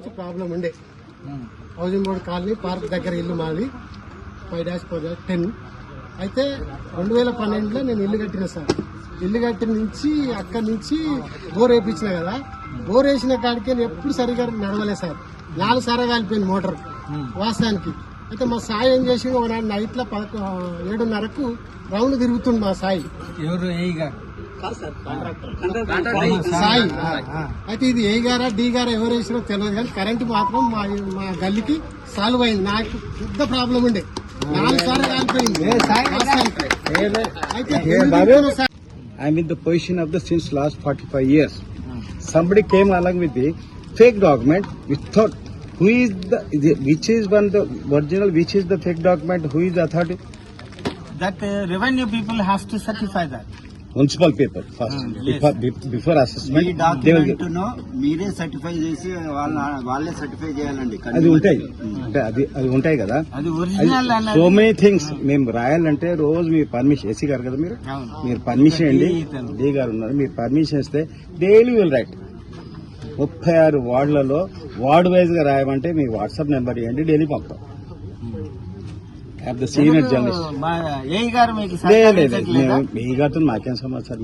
నుంచి ప్రాబ్లం ఉండే. Housing board colony park దగ్గర ఇల్లు మాది. Five dash four dash ten. అయితే రెండు వేల పన్నెండులో నేను ఇల్లు కట్టిన సార్. ఇల్లు కట్టిన నుంచి అక్కడి నుంచి బోర్ వేయించిన కదా. బోర్ వేసిన కాడికి నేను ఎప్పుడు సరిగా నడవలే సార్. నాలుగు సారా కాలిపోయింది మోటార్ వాస్తవానికి అయితే మా సాయి ఏం చేసి ఒకనాడు నైట్లో పదకొ ఏడున్నరకు రౌండ్ తిరుగుతుంది మా సాయి. ఎవరు గారు సాయి అయితే ఇది ఏ గారా డి గారా ఎవరు వేసినా తెలియదు కానీ కరెంట్ మాత్రం మా మా గల్లీకి సాల్వ్ అయింది నాకు పెద్ద ప్రాబ్లం ఉండే నాలుగు సార్లు కాలిపోయింది. అయితే I'm in the position of the since last 45 years. Somebody came along with the fake document. We thought, who is the, the which is one the original, which is the fake document, who is the authority? That revenue people have to certify that Municipal people first. Hmm, yes. Before, assessment, they will డాక్యుమెంట్ను మీరే certify చేసి వాళ్ళ వాళ్ళే certify చేయాలండి అది ఉంటాయి. అంటే అది అది ఉంటాయి కదా. సో మెనీ థింగ్స్ మేము రాయాలంటే రోజు మీరు పర్మిషన్ ఏసీ గారు కదా మీరు? మీరు పర్మిషన్ అండి. డి గారు ఉన్నారు. మీరు పర్మిషన్ ఇస్తే డైలీ విల్ రైట్ ముప్పై ఆరు వార్డులలో వార్డు వైజ్గా రాయమంటే మీ వాట్సాప్ నెంబర్ ఇవ్వండి డైలీ పంపుతాం. ద సీనియర్ జర్నలిస్ట్ మా ఏ గారు మీకు సమాచారం?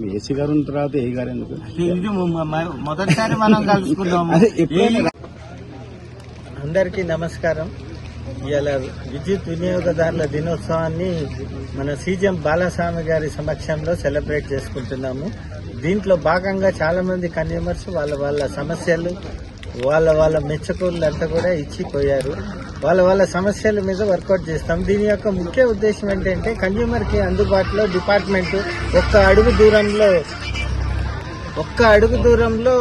మీ ఏసీ గారు ఉన్న తర్వాత ఏ గారు ఎందుకు? మొదటిసారి మనం ఎప్పుడైనా అందరికీ నమస్కారం. ఇవాళ విద్యుత్ వినియోగదారుల దినోత్సవాన్ని మన సీజం బాలస్వామి గారి సమక్షంలో సెలబ్రేట్ చేసుకుంటున్నాము. దీంట్లో భాగంగా చాలా మంది కన్జ్యూమర్స్ వాళ్ళ వాళ్ళ సమస్యలు వాళ్ళ వాళ్ళ మెచ్చకూర్లంతా కూడా ఇచ్చిపోయారు వాళ్ళ వాళ్ళ సమస్యల మీద వర్కౌట్ చేస్తాం. దీని యొక్క ముఖ్య ఉద్దేశం ఏంటంటే కన్జ్యూమర్కి అందుబాటులో డిపార్ట్మెంట్ ఒక్క అడుగు దూరంలో ఒక్క అడుగు దూరంలో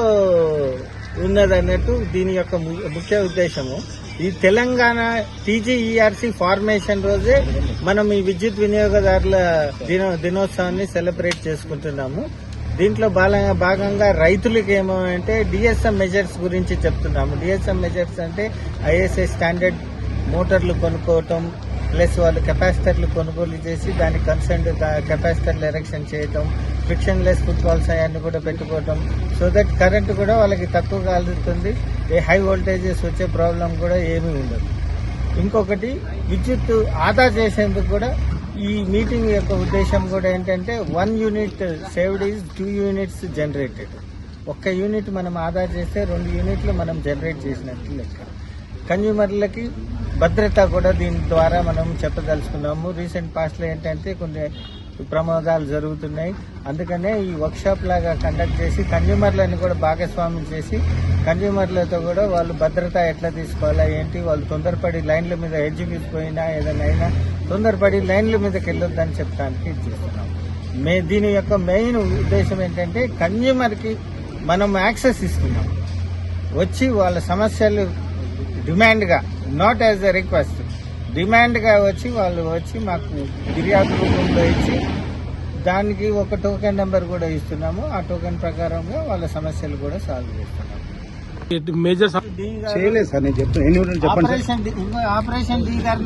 ఉన్నదన్నట్టు దీని యొక్క ము- ముఖ్య ఉద్దేశము. ఈ తెలంగాణ టీజీఈఆర్సీ ఫార్మేషన్ రోజే మనం ఈ విద్యుత్ వినియోగదారుల దినో దినోత్సవాన్ని సెలబ్రేట్ చేసుకుంటున్నాము. దీంట్లో భాగంగా రైతులకి ఏమంటే డిఎస్ఎం మెజర్స్ గురించి చెప్తున్నాము. డిఎస్ఎం మెజర్స్ అంటే ఐఎస్ఐ స్టాండర్డ్ మోటార్లు కొనుక్కోవటం ప్లస్ వాళ్ళు కెపాసిటర్లు కొనుగోలు చేసి దానికి కన్సర్న్ కెపాసిటర్లు ఎరెక్షన్ చేయటం ఫ్రిక్షన్ లెస్ ఫుట్బాల్స్ అవన్నీ కూడా పెట్టుకోవటం. సో దట్ కరెంట్ కూడా వాళ్ళకి తక్కువ కాలుతుంది ఏ హై వోల్టేజెస్ వచ్చే ప్రాబ్లం కూడా ఏమీ ఉండదు. ఇంకొకటి విద్యుత్ ఆదా చేసేందుకు కూడా ఈ మీటింగ్ యొక్క ఉద్దేశం కూడా ఏంటంటే one unit saved is two units generated ఒక్క యూనిట్ మనం ఆదా చేస్తే రెండు యూనిట్లు మనం జనరేట్ చేసినట్లు లెక్క. కన్జ్యూమర్లకి భద్రత కూడా దీని ద్వారా మనం చెప్పదలుచుకున్నాము. రీసెంట్ పాస్ట్లో ఏంటంటే కొన్ని ప్రమాదాలు జరుగుతున్నాయి. అందుకనే ఈ వర్క్షాప్ లాగా కండక్ట్ చేసి కన్జ్యూమర్లను కూడా భాగస్వామ్యం చేసి కన్జ్యూమర్లతో కూడా వాళ్ళు భద్రత ఎట్లా తీసుకోవాలా ఏంటి? వాళ్ళు తొందరపడి లైన్ల మీద హెడ్జ్ పోయినా ఏదైనా అయినా తొందరపడి లైన్ల మీదకి వెళ్ళొద్దని చెప్పడానికి ఇది చేస్తున్నాం. మే దీని యొక్క మెయిన్ ఉద్దేశం ఏంటంటే కన్జ్యూమర్కి మనం యాక్సెస్ ఇస్తున్నాం. వచ్చి వాళ్ళ సమస్యలు డిమాండ్గా నాట్ యాజ్ ఎ రిక్వెస్ట్ డిమాండ్గా వచ్చి వాళ్ళు వచ్చి మాకు ఫిర్యాదు రూపంలో ఇచ్చి దానికి ఒక టోకెన్ నెంబర్ కూడా ఇస్తున్నాము. ఆ టోకెన్ ప్రకారంగా వాళ్ళ సమస్యలు కూడా సాల్వ్ చేస్తున్నాము. చేయలేదు సార్ నేను చెప్తాను ఆపరేషన్ డి- ఆపరేషన్ డి గారు